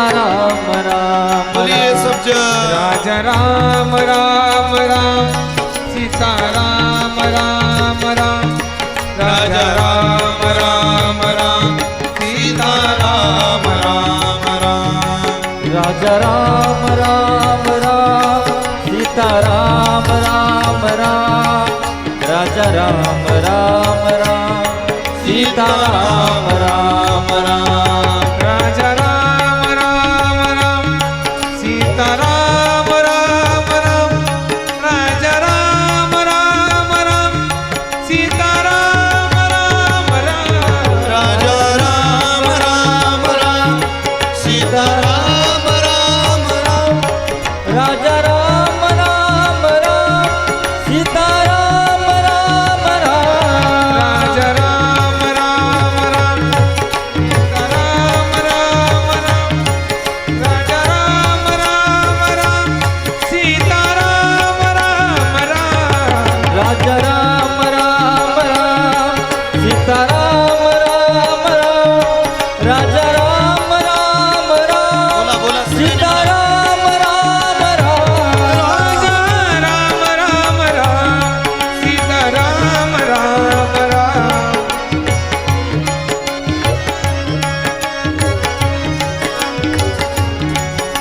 રાજા રામ રામ બોલીએ સબ રાજા રામ રામ રામ. સીતા રામ રામ. રામ રાજા રામ રામ રામ. સીતા રામ રામ. રામ રાજા રામ રામ રામ. સીતા રામ રામ. રામ રાજા રામ રામ રામ. સીતા રામ રામ રામ.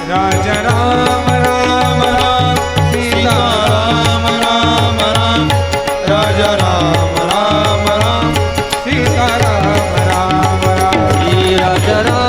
राम राम सीता राम राम राम श्री राजा राम